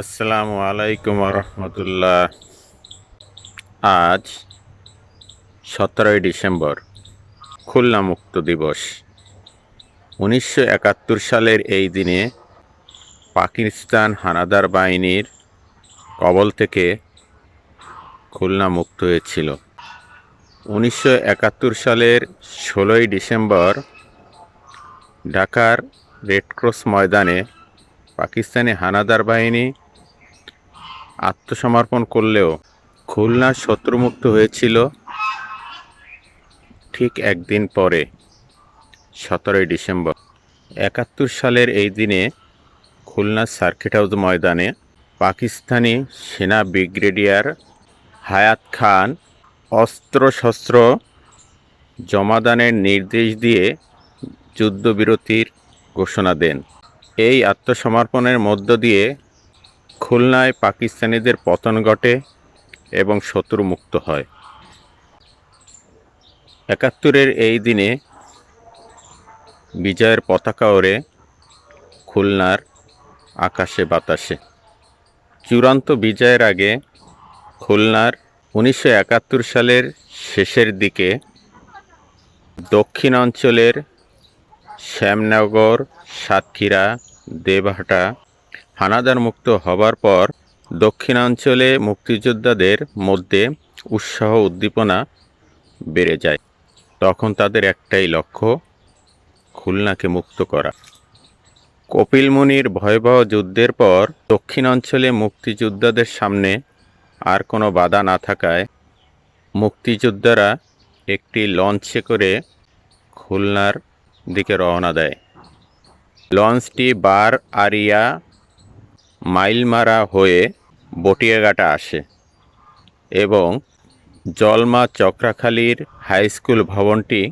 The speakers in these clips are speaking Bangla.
আসসালামু আলাইকুম রহমতুল্লাহ আজ সতেরোই ডিসেম্বর, খুলনা মুক্ত দিবস। উনিশশো একাত্তর সালের এই দিনে পাকিস্তান হানাদার বাহিনীর কবল থেকে খুলনা মুক্ত হয়েছিল। উনিশশো একাত্তর সালের ষোলোই ডিসেম্বর, ঢাকার রেডক্রস ময়দানে পাকিস্তানি হানাদার বাহিনী আত্মসমর্পণ করলেও খুলনা শত্রুমুক্ত হয়েছিল ঠিক একদিন পরে, সতেরোই ডিসেম্বর। একাত্তর সালের এই দিনে খুলনা সার্কিট হাউস ময়দানে পাকিস্তানি সেনা ব্রিগেডিয়ার হায়াত খান অস্ত্রশস্ত্র জমাদানের নির্দেশ দিয়ে যুদ্ধবিরতির ঘোষণা দেন। এই আত্মসমর্পণের মধ্য দিয়ে খুলনায় পাকিস্তানিদের পতন ঘটে এবং শত্রু মুক্ত হয়। একাত্তরের এই দিনে বিজয়ের পতাকা ওড়ে খুলনার আকাশে বাতাসে। চূড়ান্ত বিজয়ের আগে খুলনার উনিশশো একাত্তর সালের শেষের দিকে দক্ষিণ অঞ্চলের শ্যামনগর, সাতক্ষীরা, দেবহাটা হানাদার মুক্ত হবার পর দক্ষিণাঞ্চলে মুক্তিযোদ্ধাদের মধ্যে উৎসাহ উদ্দীপনা বেড়ে যায়। তখন তাদের একটাই লক্ষ্য, খুলনাকে মুক্ত করা। কপিলমুনির ভয়াবহ যুদ্ধের পর দক্ষিণাঞ্চলে মুক্তিযোদ্ধাদের সামনে আর কোনো বাধা না থাকায় মুক্তিযোদ্ধারা একটি লঞ্চে করে খুলনার দিকে রওনা দেয়। লঞ্চটি বার আরিয়া মাইলমারা হয়ে বটিয়াঘাটা আসে এবং জলমা চক্রাখালীর হাই স্কুল ভবনটি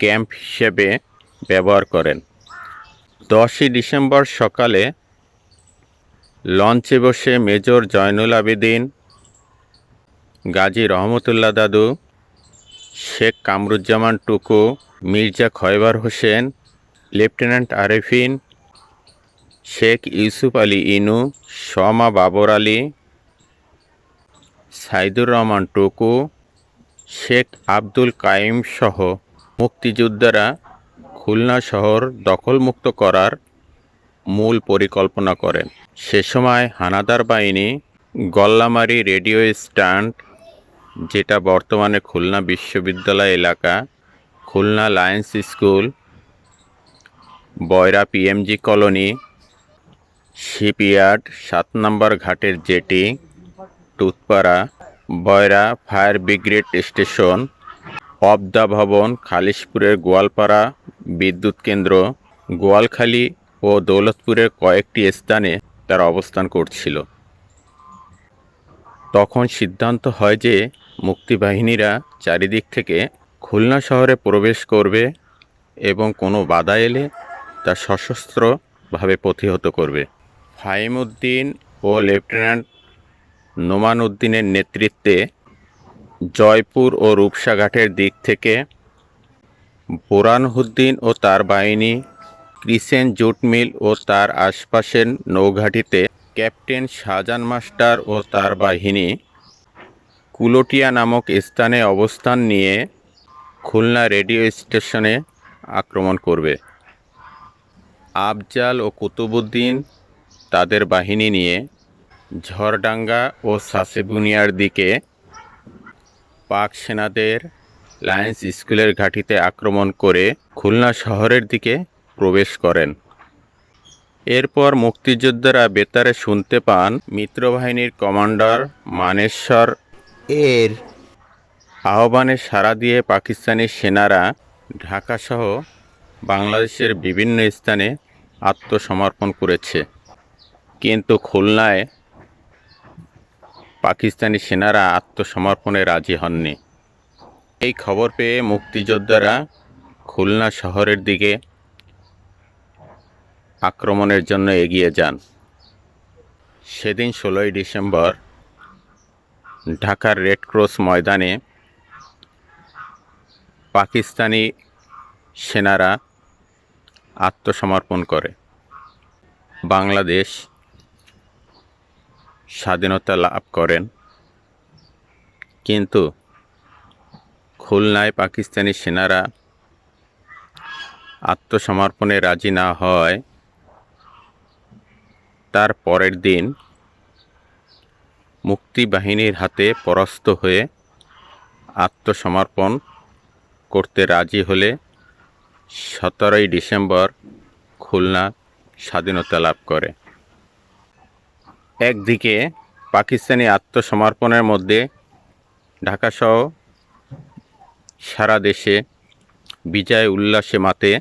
ক্যাম্প হিসেবে ব্যবহার করেন। দশই ডিসেম্বর সকালে লঞ্চে বসে মেজর জয়নুল আবেদিন, গাজী রহমতুল্লাহ দাদু, শেখ কামরুজ্জামান টুকু, মির্জা খয়বার হোসেন, লেফটেন্যান্ট আরেফিন শেখ ইউসুফ আলী ইনু, শমা বাবর আলী, সাইদুর রহমান টুকু, শেখ আব্দুল কাইম সহ মুক্তিযোদ্ধারা খুলনা শহর দখলমুক্ত করার মূল পরিকল্পনা করেন। সে সময় হানাদার বাহিনী গল্লামারি রেডিও স্ট্যান্ড, যেটা বর্তমানে খুলনা বিশ্ববিদ্যালয় এলাকা, Khulna lions school, Boyra PMG colony shipyard, সাত নম্বর ঘাটের jetty Tutpara Boyra fire brigade station, অবদা ভবন, খালিশপুরের গোয়ালপাড়া, বিদ্যুৎ কেন্দ্র, গোয়ালখালী ও দৌলতপুরের কয়েকটি স্থানে তারা অবস্থান করছিল। তখন সিদ্ধান্ত হয় যে মুক্তিবাহিনীরা চারিদিক থেকে খুলনা শহরে প্রবেশ করবে এবং কোনো বাধা এলে তা সশস্ত্রভাবে প্রতিহত করবে। ফাহিমউদ্দিন ও লেফটেন্যান্ট নোমান উদ্দিনের নেতৃত্বে জয়পুর ও রূপসাঘাটের দিক থেকে বোরানহুদ্দিন ও তার বাহিনী, ক্রিসেন জুট মিল ও তার আশপাশের নৌঘাটিতে ক্যাপ্টেন শাহজান মাস্টার ও তার বাহিনী কুলোটিয়া নামক স্থানে অবস্থান নিয়ে খুলনা রেডিও স্টেশনে আক্রমণ করবে। আফজাল ও কুতুবুদ্দিন তাদের বাহিনী নিয়ে ঝড়ডাঙ্গা ও সাসেবুনিয়ার দিকে পাক সেনাদের লায়েন্স স্কুলের ঘাঁটিতে আক্রমণ করে খুলনা শহরের দিকে প্রবেশ করেন। এরপর মুক্তিযোদ্ধারা বেতারে শুনতে পান মিত্রবাহিনীর কমান্ডার মানেশ্বর এর আহ্বানে সাড়া দিয়ে পাকিস্তানি সেনারা ঢাকাসহ বাংলাদেশের বিভিন্ন স্থানে আত্মসমর্পণ করেছে। কিন্তু খুলনায় পাকিস্তানি সেনারা আত্মসমর্পণে রাজি হননি। এই খবর পেয়ে মুক্তিযোদ্ধারা খুলনা শহরের দিকে আক্রমণের জন্য এগিয়ে যান। সেদিন ষোলোই ডিসেম্বর ঢাকার রেডক্রস ময়দানে পাকিস্তানি সেনারা আত্মসমর্পণ করে। বাংলাদেশ স্বাধীনতা লাভ করেন। কিন্তু খুলনায় পাকিস্তানি সেনারা আত্মসমর্পণে রাজি না হয়, তার পরের দিন মুক্তিবাহিনীর হাতে পরাস্ত হয়ে আত্মসমর্পণ করতে রাজি হলে সতেরোই ডিসেম্বর খুলনা স্বাধীনতা লাভ করে। একদিকে পাকিস্তানি আত্মসমর্পণের মধ্যে ঢাকাসহ সারা দেশে বিজয় উল্লাসে মাতে।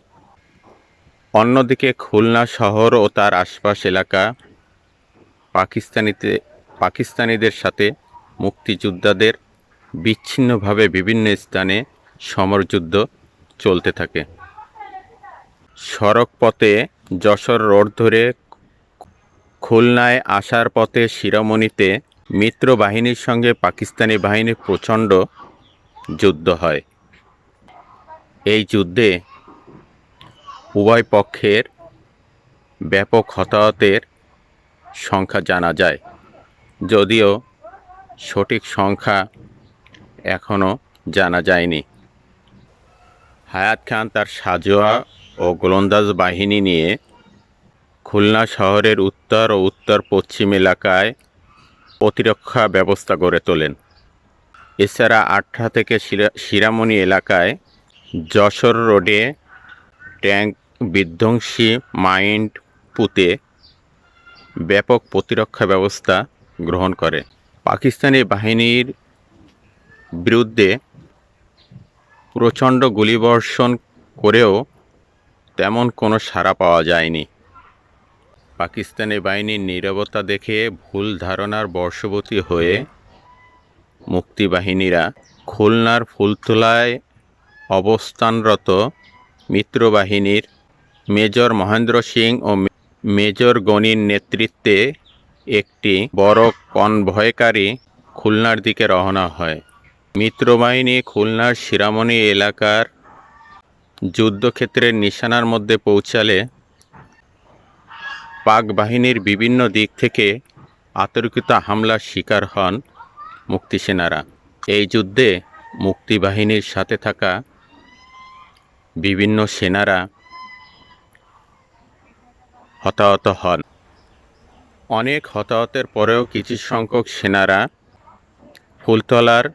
অন্যদিকে খুলনা শহর ও তার আশপাশ এলাকা পাকিস্তানিতে পাকিস্তানিদের সাথে মুক্তিযোদ্ধাদের বিচ্ছিন্নভাবে বিভিন্ন স্থানে সমরযুদ্ধ চলতে থাকে। সড়ক পথে যশোর রোড ধরে খুলনায় আসার পথে শিরোমণিতে মিত্র বাহিনীর সঙ্গে পাকিস্তানি বাহিনীর প্রচণ্ড যুদ্ধ হয়। এই যুদ্ধে উভয় পক্ষের ব্যাপক হতাহতের সংখ্যা জানা যায়। যদিও সঠিক সংখ্যা এখনও জানা যায়নি। হায়াত খান তার সাজোয়া ও গোলন্দাজ বাহিনী নিয়ে খুলনা শহরের উত্তর ও উত্তর পশ্চিম এলাকায় প্রতিরক্ষা ব্যবস্থা গড়ে তোলেন। এছাড়া আটটা থেকে শিরা- শিরামণি এলাকায় যশোর রোডে ট্যাঙ্ক বিধ্বংসী মাইন্ড পুঁতে ব্যাপক প্রতিরক্ষা ব্যবস্থা গ্রহণ করে। পাকিস্তানি বাহিনীর বিরুদ্ধে প্রচণ্ড গুলিবর্ষণ করেও তেমন কোনো সাড়া পাওয়া যায়নি। পাকিস্তানি বাহিনীর নীরবতা দেখে ভুল ধারণার বর্ষবতী হয়ে মুক্তিবাহিনীরা খুলনার ফুলতলায় অবস্থানরত মিত্রবাহিনীর মেজর মহেন্দ্র সিং ও মেজর গনির নেতৃত্বে একটি বড় কনভয়কারী খুলনার দিকে রওনা হয়। মিত্রবাহিনী খুলনার শিরামণি এলাকার যুদ্ধক্ষেত্রের নিশানার মধ্যে পৌঁছালে পাক বাহিনীর বিভিন্ন দিক থেকে আতর্কিত হামলার শিকার হন মুক্তিসেনারা। এই যুদ্ধে মুক্তিবাহিনীর সাথে থাকা বিভিন্ন সেনারা হতাহত হন। অনেক হতাহতের পরেও কিছু সংখ্যক সেনারা ফুলতলার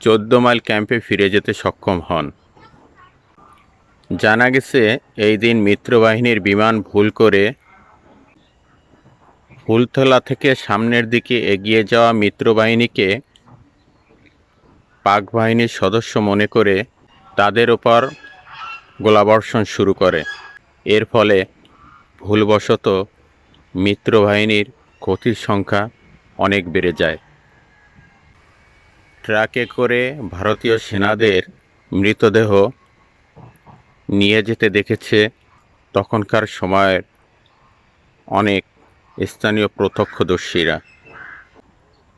চোদ্দ মাইল ক্যাম্পে ফিরে যেতে সক্ষম হন। জানা গেছে, এই দিন মিত্রবাহিনীর বিমান ভুল করে ফুলতলা থেকে সামনের দিকে এগিয়ে যাওয়া মিত্রবাহিনীকে পাক বাহিনীর সদস্য মনে করে তাদের ওপর গোলাবর্ষণ শুরু করে। এর ফলে ভুলবশত মিত্রবাহিনীর ক্ষতির সংখ্যা অনেক বেড়ে যায়। ট্রাকে করে ভারতীয় সেনাদের মৃতদেহ নিয়ে যেতে দেখেছে তখনকার সময়ের অনেক স্থানীয় প্রত্যক্ষদর্শীরা।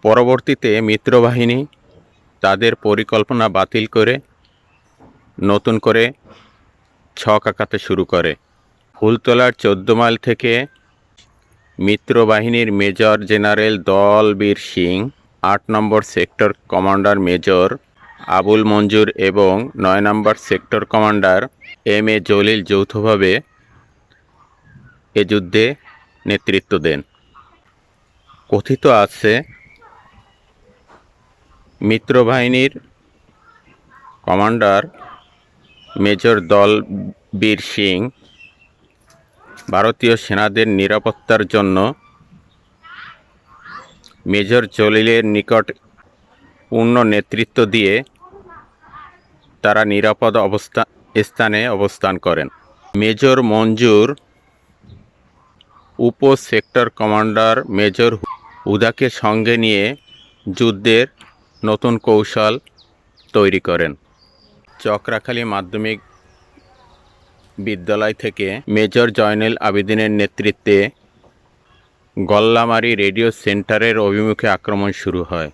পরবর্তীতে মিত্রবাহিনী তাদের পরিকল্পনা বাতিল করে নতুন করে ছক আঁকাতে শুরু করে। ফুলতলার চোদ্দ মাইল থেকে মিত্রবাহিনীর মেজর জেনারেল দলবীর সিং, আট নম্বর sector commander major Abul Manzur এবং নয় নম্বর sector commander M A Jalil যৌথভাবে এ যুদ্ধে নেতৃত্ব দেন। কথিত আছে, মিত্রবাহিনীর কমান্ডার মেজর দলবীর সিং ভারতীয় সেনাদের নিরাপত্তার জন্য মেজর জলিলের নিকট পূর্ণ নেতৃত্ব দিয়ে তারা নিরাপদ অবস্থা, স্থানে অবস্থান করেন। মেজর মঞ্জুর উপ সেক্টর কমান্ডার মেজর হুদাকে সঙ্গে নিয়ে যুদ্ধের নতুন কৌশল তৈরি করেন। চক্রাখালী মাধ্যমিক বিদ্যালয় থেকে মেজর জয়নুল আবেদিনের নেতৃত্বে গল্লামারি রেডিও সেন্টারের অভিমুখে আক্রমণ শুরু হয়।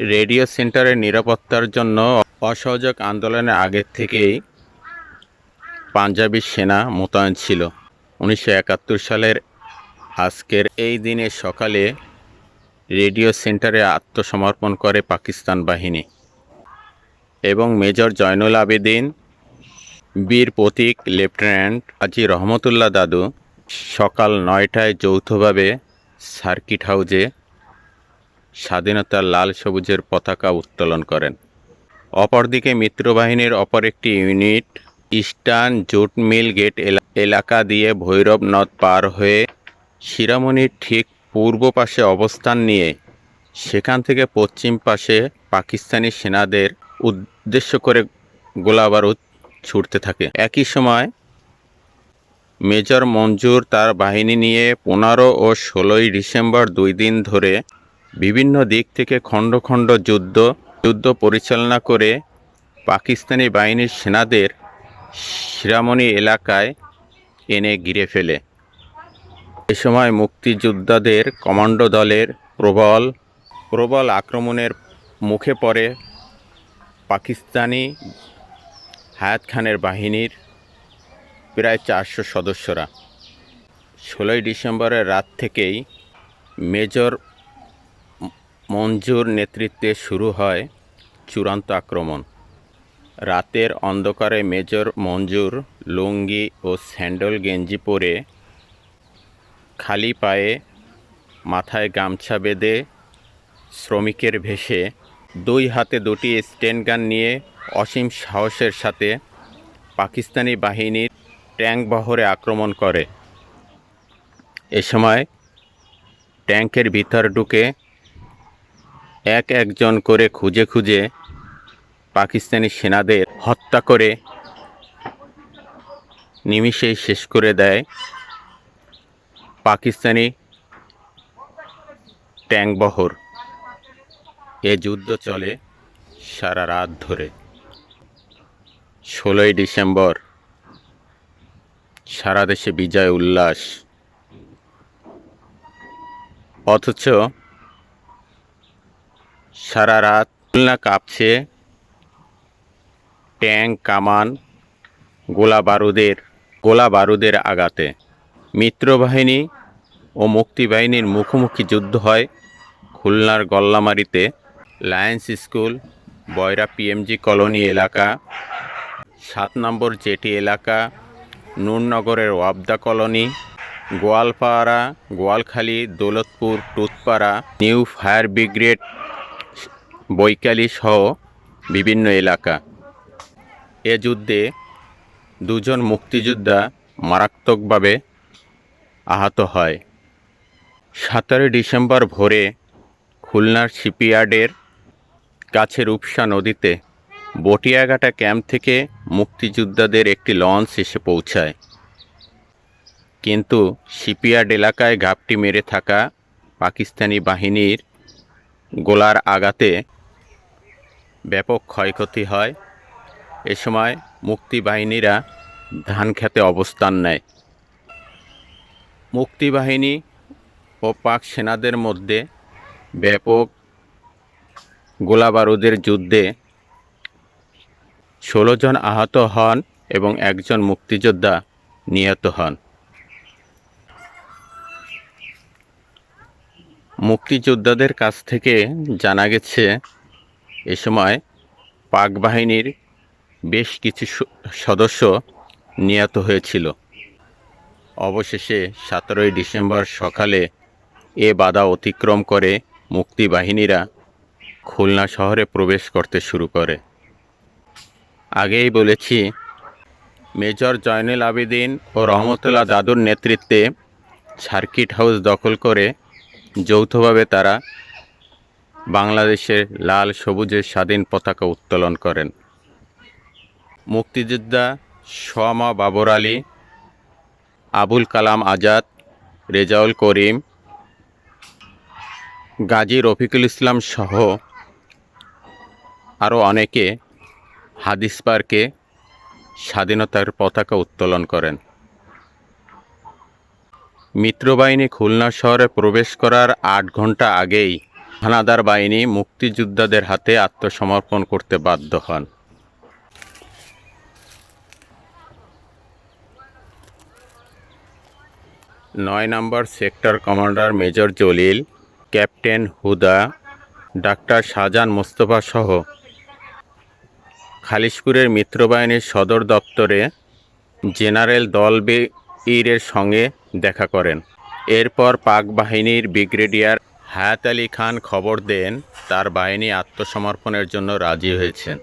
রেডিও সেন্টারের নিরাপত্তার জন্য অসহযোগ আন্দোলনের আগের থেকেই পাঞ্জাবি সেনা মোতায়েন ছিল। উনিশশো একাত্তর সালের আজকের এই দিনে সকালে রেডিও সেন্টারে আত্মসমর্পণ করে পাকিস্তান বাহিনী এবং মেজর জয়নুল আবেদিন, বীর প্রতীক, লেফটেন্যান্ট আজি রহমতুল্লাহ দাদু সকাল নয়টায় যৌথভাবে সার্কিট হাউজে স্বাধীনতার লাল সবুজের পতাকা উত্তোলন করেন। অপরদিকে মিত্রবাহিনীর অপর একটি unit, eastern jute mill gate এলা- এলাকা দিয়ে ভৈরব নদ পার হয়ে শিরামণির ঠিক পূর্ব পাশে অবস্থান নিয়ে সেখান থেকে পশ্চিম পাশে পাকিস্তানি সেনাদের উদ্দেশ্য করে গোলাবারুদ ছুটতে থাকে। একই সময় মেজর মঞ্জুর তার বাহিনী নিয়ে পনেরো ও ষোলোই ডিসেম্বর দুই দিন ধরে বিভিন্ন দিক থেকে খণ্ড খণ্ড যুদ্ধ যুদ্ধ পরিচালনা করে পাকিস্তানি বাহিনীর সেনাদের শিরামণি এলাকায় এনে ঘিরে ফেলে। এ সময় মুক্তিযোদ্ধাদের কমান্ডো দলের প্রবল প্রবল আক্রমণের মুখে পড়ে পাকিস্তানি হায়াত খানের বাহিনীর প্রায় চারশো সদস্যরা। ষোলোই ডিসেম্বরের রাত থেকেই মেজর মঞ্জুর নেতৃত্বে শুরু হয় চূড়ান্ত আক্রমণ। রাতের অন্ধকারে মেজর মঞ্জুর লুঙ্গি ও স্যান্ডল গেঞ্জি পরে খালি পায়ে মাথায় গামছা বেঁধে শ্রমিকের ভেসে দুই হাতে দুটি স্টেন গান নিয়ে অসীম সাহসের সাথে পাকিস্তানি বাহিনীর ট্যাঙ্ক বহরে আক্রমণ করে। এ সময় ট্যাঙ্কের ভিতর ঢুকে এক একজন করে খুঁজে খুঁজে পাকিস্তানি সেনাদের হত্যা করে নিমিষেই শেষ করে দেয়। পাকিস্তানি ট্যাঙ্ক বহর। এ যুদ্ধ চলে সারা রাত ধরে। ষোলোই ডিসেম্বর, সারা দেশে বিজয় উল্লাস। অথচ সারা রাত খুলনা কাঁপছে ট্যাঙ্ক, কামান, গোলা বারুদের গোলা বারুদের আঘাতে। মিত্রবাহিনী ও মুক্তিবাহিনীর মুখোমুখি যুদ্ধ হয় খুলনার গল্লামারিতে Lions school, Boyra PMG colony এলাকা, সাত নম্বর জেটি এলাকা, নূরনগরের Wabda colony, Goalpara, Goalkhali, Daulatpur Tutpara new fire brigade, Boikali সহ বিভিন্ন এলাকা। এ যুদ্ধে দুজন মুক্তিযোদ্ধা মারাত্মকভাবে আহত হয়। সতেরোই ডিসেম্বর ভোরে খুলনার শিপইয়ার্ডের কাছে রূপসা নদীতে বটিয়াঘাটা ক্যাম্প থেকে মুক্তিযোদ্ধাদের একটি লঞ্চ এসে পৌঁছায়। কিন্তু শিপইয়ার্ড এলাকায় ঘাপটি মেরে থাকা পাকিস্তানি বাহিনীর গোলার আঘাতে ব্যাপক ক্ষয়ক্ষতি হয়। এ সময় মুক্তিবাহিনীরা ধান খেতে অবস্থান নেয়। মুক্তিবাহিনী ও পাক সেনাদের মধ্যে ব্যাপক গোলাবারুদের যুদ্ধে ষোলো জন আহত হন এবং একজন মুক্তিযোদ্ধা নিহত হন। মুক্তিযোদ্ধাদের কাছ থেকে জানা গেছে, এ সময় পাক বাহিনীর বেশ কিছু সদস্য নিহত হয়েছিল। অবশেষে সতেরোই ডিসেম্বর সকালে এ বাধা অতিক্রম করে মুক্তিবাহিনীরা খুলনা শহরে প্রবেশ করতে শুরু করে। আগেই বলেছি, মেজর জয়নুল আবেদিন ও রহমতুল্লাহ দাদুর নেতৃত্বে সার্কিট হাউস দখল করে যৌথভাবে তারা বাংলাদেশের লাল সবুজের স্বাধীন পতাকা উত্তোলন করেন। মুক্তিযোদ্ধা সোয়ামা বাবর আলী, আবুল কালাম আজাদ, রেজাউল করিম, গাজী রফিকুল ইসলাম সহ আরও অনেকে হাদিস পার্কে স্বাধীনতার পতাকা উত্তোলন করেন। মিত্রবাহিনী খুলনা শহরে প্রবেশ করার আট ঘণ্টা আগেই হানাদার বাহিনী মুক্তিযোদ্ধাদের হাতে আত্মসমর্পণ করতে বাধ্য হন। নয় নম্বর sector commander major Jalil, captain Huda, doctor Shahjahan Mostafa সহ খালিশপুরের মিত্রবাহিনীর সদর দপ্তরে জেনারেল দলবেইরের সঙ্গে দেখা করেন। এরপর পাক বাহিনীর ব্রিগেডিয়ার হায়াত আলী খান খবর দেন, তার বাহিনী আত্মসমর্পণের জন্য রাজি হয়েছেন।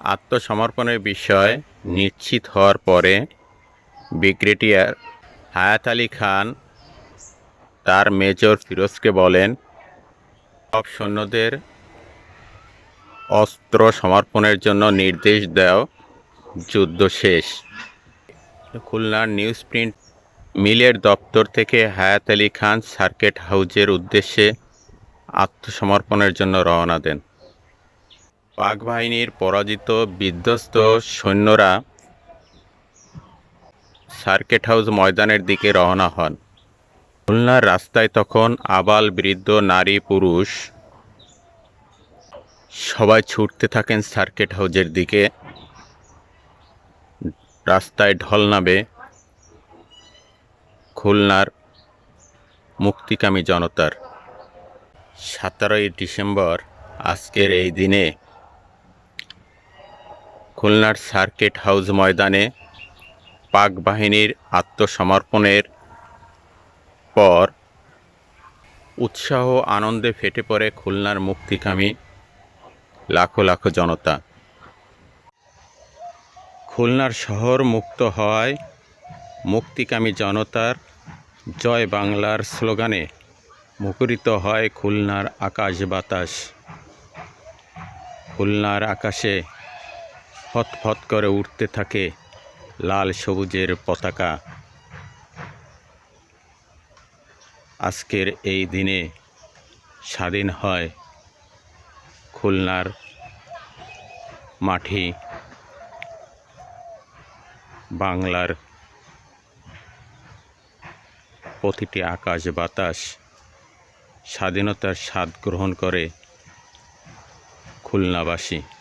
আত্মসমর্পণের বিষয় নিশ্চিত হওয়ার পরে ব্রিগেডিয়ার হায়াত আলী খান তার মেজর ফিরোজকে বলেন, সব সৈন্যদের অস্ত্র সমর্পণের জন্য নির্দেশ দাও, যুদ্ধ শেষ। খুলনার নিউজ প্রিন্ট মিলের দপ্তর থেকে হায়াত আলী খান সার্কেট হাউজের উদ্দেশ্যে আত্মসমর্পণের জন্য রওনা দেন। পাক বাহিনীর পরাজিত বিধ্বস্ত সৈন্যরা সার্কেট হাউস ময়দানের দিকে রওনা হন। খুলনার রাস্তায় তখন আবাল বৃদ্ধ নারী পুরুষ সবাই ছুটতে থাকেন সার্কেট হাউজের দিকে। রাস্তায় ঢল নামে খুলনার মুক্তিকামী জনতার। সতেরোই ডিসেম্বর আজকের এই দিনে খুলনার সার্কিট হাউস ময়দানে পাক বাহিনীর আত্মসমর্পণের পর উৎসাহ আনন্দে ফেটে পড়ে খুলনার মুক্তিকামী লাখো লাখো জনতা। খুলনার শহর মুক্ত হওয়ায় মুক্তিকামী জনতার জয় বাংলার স্লোগানে মুখরিত হয় খুলনার আকাশ বাতাস। খুলনার আকাশে ফতফত করে উঠতে থাকে লাল সবুজের পতাকা। আজকের এই দিনে স্বাধীন হয় খুলনার মাটি বাংলার প্রতিটি আকাশ বাতাস স্বাধীনতার স্বাদ গ্রহণ করে খুলনাবাসী।